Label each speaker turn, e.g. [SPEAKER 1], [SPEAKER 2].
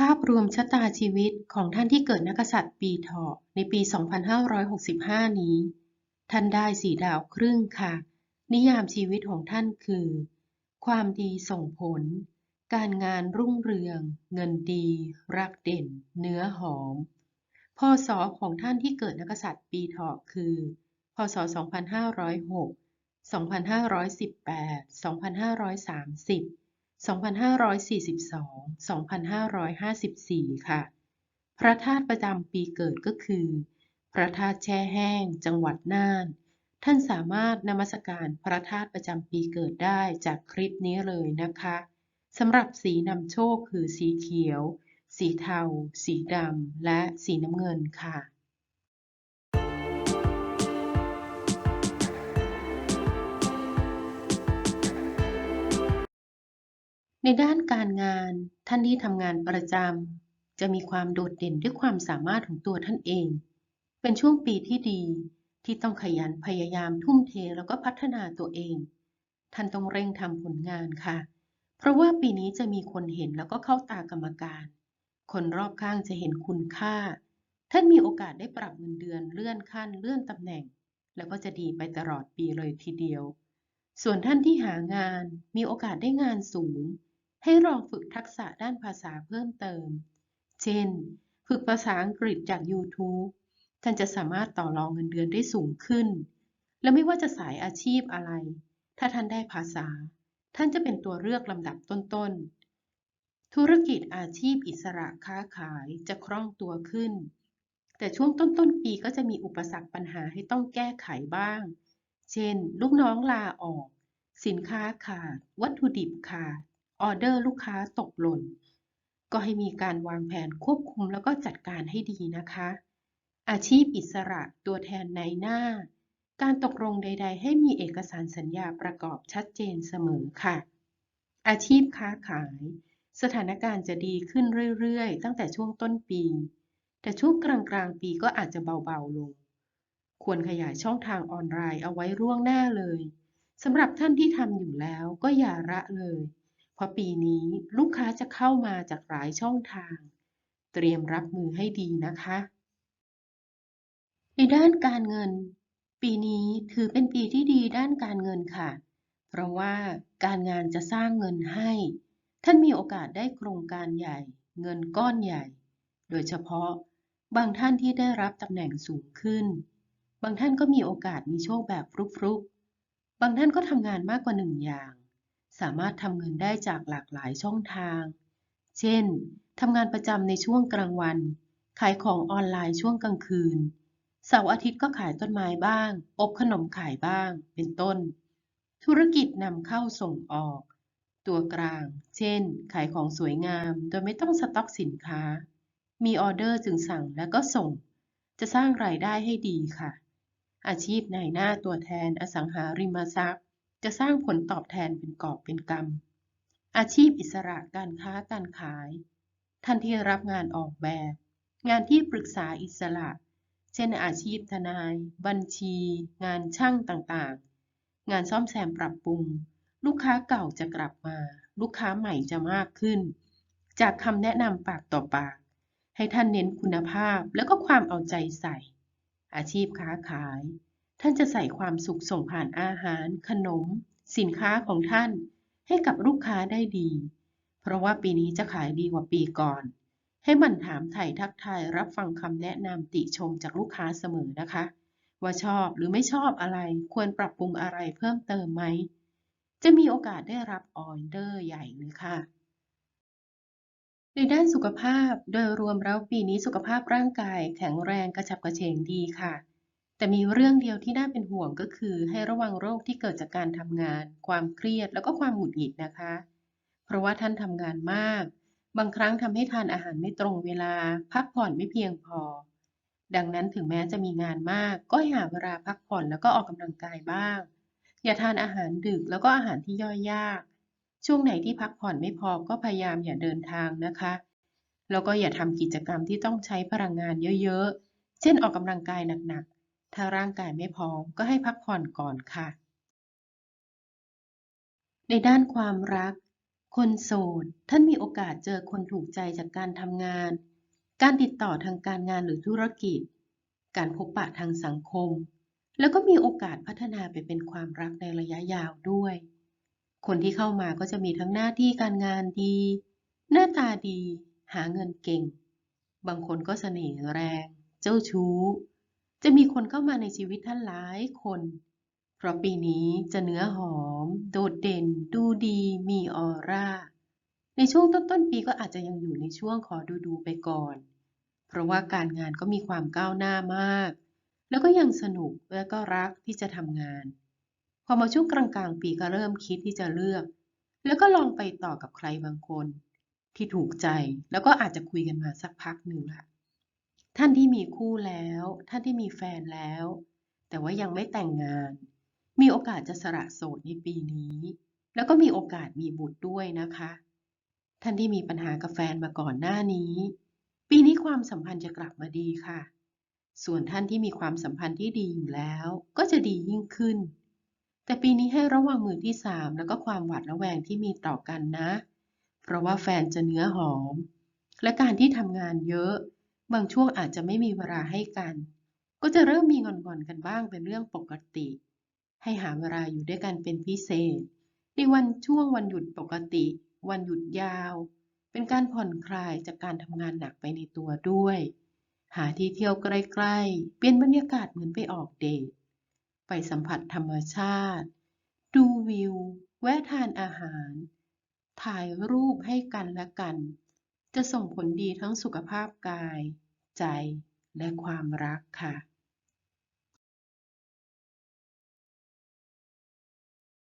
[SPEAKER 1] ภาพรวมชะตาชีวิตของท่านที่เกิดนักษัตริย์ปีเถาะในปี 2565 นี้ ท่านได้สีดาวครึ่งค่ะ นิยามชีวิตของท่านคือ ความดีส่งผล การงานรุ่งเรือง เงินดี รักเด่น เนื้อหอม พศของท่านที่เกิดนักษัตริย์ปีเถาะคือ พศ 2506 2518 2530 2542 2554 ค่ะ พระธาตุประจำปีเกิดก็คือ พระธาตุแช่แห้ง จังหวัดน่าน ท่านสามารถนมัสการพระธาตุประจำปีเกิดได้จากคลิปนี้เลยนะคะสำหรับสีนำโชคคือสีเขียว สีเทา สีดำ และสีน้ำเงินค่ะ ในด้านการงานท่านที่ทำงานประจำจะมีความโดดเด่นด้วยความสามารถของตัวท่านเอง เป็นช่วงปีที่ดีที่ต้องขยันพยายามทุ่มเทแล้วก็พัฒนาตัวเอง ท่านต้องเร่งทำผลงานค่ะ เพราะว่าปีนี้จะมีคนเห็นแล้วก็เข้าตากรรมการ คนรอบข้างจะเห็นคุณค่า ท่านมีโอกาสได้ปรับเงินเดือนเลื่อนขั้นเลื่อนตำแหน่ง แล้วก็จะดีไปตลอดปีเลยทีเดียว ส่วนท่านที่หางานมีโอกาสได้งานสูง ให้ลองฝึกทักษะด้านภาษาเพิ่มเติม เช่น ฝึกภาษาอังกฤษจาก YouTube ท่านจะสามารถต่อรองเงินเดือนได้สูงขึ้น และไม่ว่าจะสายอาชีพอะไร ถ้าท่านได้ภาษา ท่านจะเป็นตัวเลือกลำดับต้นๆ ธุรกิจอาชีพอิสระค้าขายจะคล่องตัวขึ้น แต่ช่วงต้นๆ ปีก็จะมีอุปสรรคปัญหาให้ต้องแก้ไขบ้าง เช่น ลูกน้องลาออก สินค้าขาด วัตถุดิบขาด ออเดอร์ลูกค้าตกหล่น ก็ให้มีการวางแผนควบคุมแล้วก็จัดการให้ดีนะคะ อาชีพอิสระตัวแทนในหน้า การตกลงใด ๆ ให้มีเอกสารสัญญาประกอบชัดเจนเสมอค่ะ อาชีพค้าขาย สถานการณ์จะดีขึ้นเรื่อยๆ ตั้งแต่ช่วงต้นปี แต่ช่วงกลางๆ ปีก็อาจจะเบาๆลง ควรขยายช่องทางออนไลน์เอาไว้ร่วงหน้าเลยสำหรับท่านที่ทำอยู่แล้วก็อย่าละเลย เพราะปีนี้ลูกค้าจะเข้ามาจากหลายช่องทาง เตรียมรับมือให้ดีนะคะ ในด้านการเงิน ปีนี้ถือเป็นปีที่ดีด้านการเงินค่ะ เพราะว่าการงานจะสร้างเงินให้ ท่านมีโอกาสได้โครงการใหญ่ เงินก้อนใหญ่ โดยเฉพาะบางท่านที่ได้รับตำแหน่งสูงขึ้น บางท่านก็มีโอกาสมีโชคแบบฟลุกๆ บางท่านก็ทำงานมากกว่าหนึ่งอย่าง สามารถทำเงินได้จากหลากหลายช่องทาง เช่น ทำงานประจำในช่วงกลางวัน ขายของออนไลน์ช่วงกลางคืน เสาร์อาทิตย์ก็ขายต้นไม้บ้าง อบขนมขายบ้าง เป็นต้น ธุรกิจนำเข้าส่งออก ตัวกลาง เช่น ขายของสวยงาม โดยไม่ต้องสต็อกสินค้า มีออเดอร์จึงสั่งแล้วก็ส่ง จะสร้างรายได้ให้ดีค่ะ อาชีพนายหน้าตัวแทนอสังหาริมทรัพย์ จะสร้างผลตอบแทนเป็นกอบเป็นกำอาชีพอิสระการค้าการขาย ท่านที่รับงานออกแบบ งานที่ปรึกษาอิสระ เช่นอาชีพทนาย บัญชี งานช่างต่างๆ งานซ่อมแซมปรับปรุง ลูกค้าเก่าจะกลับมา ลูกค้าใหม่จะมากขึ้น จากคำแนะนำปากต่อปาก ให้ท่านเน้นคุณภาพแล้วก็ความเอาใจใส่ อาชีพค้าขาย ท่านจะใส่ความสุขส่งผ่านอาหาร ขนม สินค้าของท่าน ให้กับลูกค้าได้ดี เพราะว่าปีนี้จะขายดีกว่าปีก่อน ให้หมันถามไถ่ทักทายรับฟังคำแนะนำติชมจากลูกค้าเสมอนะคะ ว่าชอบหรือไม่ชอบอะไร ควรปรับปรุงอะไรเพิ่มเติมไหม จะมีโอกาสได้รับออเดอร์ใหญ่เลยค่ะในด้านสุขภาพโดยรวมแล้วปีนี้สุขภาพร่างกายแข็งแรงกระฉับกระเฉงดีค่ะ แต่มีเรื่องเดียวที่น่าเป็นห่วงก็คือ ให้ระวังโรคที่เกิดจากการทำงาน ความเครียดแล้วก็ความหงุดหงิดนะคะ เพราะว่าท่านทำงานมาก บางครั้งทำให้ทานอาหารไม่ตรงเวลา พักผ่อนไม่เพียงพอ ดังนั้นถึงแม้จะมีงานมาก ก็หาเวลาพักผ่อนแล้วก็ออกกำลังกายบ้าง อย่าทานอาหารดึกแล้วก็อาหารที่ย่อยยาก ช่วงไหนที่พักผ่อนไม่พอก็พยายามอย่าเดินทางนะคะ แล้วก็อย่าทำกิจกรรมที่ต้องใช้พลังงานเยอะๆ เช่นออกกำลังกายหนัก ถ้าร่างกายไม่พร้อมก็ให้พักผ่อนก่อนค่ะ ในด้านความรัก คนโสดท่านมีโอกาสเจอคนถูกใจจากการทำงาน การติดต่อทางการงานหรือธุรกิจ การพบปะทางสังคม แล้วก็มีโอกาสพัฒนาไปเป็นความรักในระยะยาวด้วย คนที่เข้ามาก็จะมีทั้งหน้าที่การงานดี หน้าตาดี หาเงินเก่ง บางคนก็เสน่ห์แรง เจ้าชู้ จะมีคนเข้ามาในชีวิตท่านหลายคน เพราะปีนี้จะเนื้อหอม โดดเด่น ดูดี มีออร่า ในช่วงต้นๆปีก็อาจจะยังอยู่ในช่วงขอดูดูๆไปก่อน เพราะว่าการงานก็มีความก้าวหน้ามาก แล้วก็ยังสนุกและก็รักที่จะทำงาน พอมาช่วงกลางๆ ปีก็เริ่มคิดที่จะเลือก แล้วก็ลองไปต่อกับใครบางคน ที่ถูกใจแล้วก็อาจจะคุยกันมาสักพักหนึ่งละ ท่านที่มีคู่แล้ว ท่านที่มีแฟนแล้ว แต่ว่ายังไม่แต่งงาน มีโอกาสจะสละโสดในปีนี้ แล้วก็มีโอกาสมีบุตรด้วยนะคะ ท่านที่มีปัญหากับแฟนมาก่อนหน้านี้ ปีนี้ความสัมพันธ์จะกลับมาดีค่ะ ส่วนท่านที่มีความสัมพันธ์ที่ดีอยู่แล้ว ก็จะดียิ่งขึ้น แต่ปีนี้ให้ระวังมือที่สามแล้วก็ความหวาดระแวงที่มีต่อกันนะ เพราะว่าแฟนจะเนื้อหอม และการที่ทำงานเยอะ บางช่วงอาจจะไม่มีเวลาให้กัน ก็จะเริ่มมีงอนๆกันบ้างเป็นเรื่องปกติ ให้หาเวลาอยู่ด้วยกันเป็นพิเศษ ในวันช่วงวันหยุดปกติ วันหยุดยาว เป็นการผ่อนคลายจากการทำงานหนักไปในตัวด้วย หาที่เที่ยวใกล้ๆ เปลี่ยนบรรยากาศเหมือนไปออกเดท ไปสัมผัสธรรมชาติ ดูวิว แวะทานอาหาร ถ่ายรูปให้กันและกัน จะส่งผลดีทั้งสุขภาพกาย ใจ และความรักค่ะ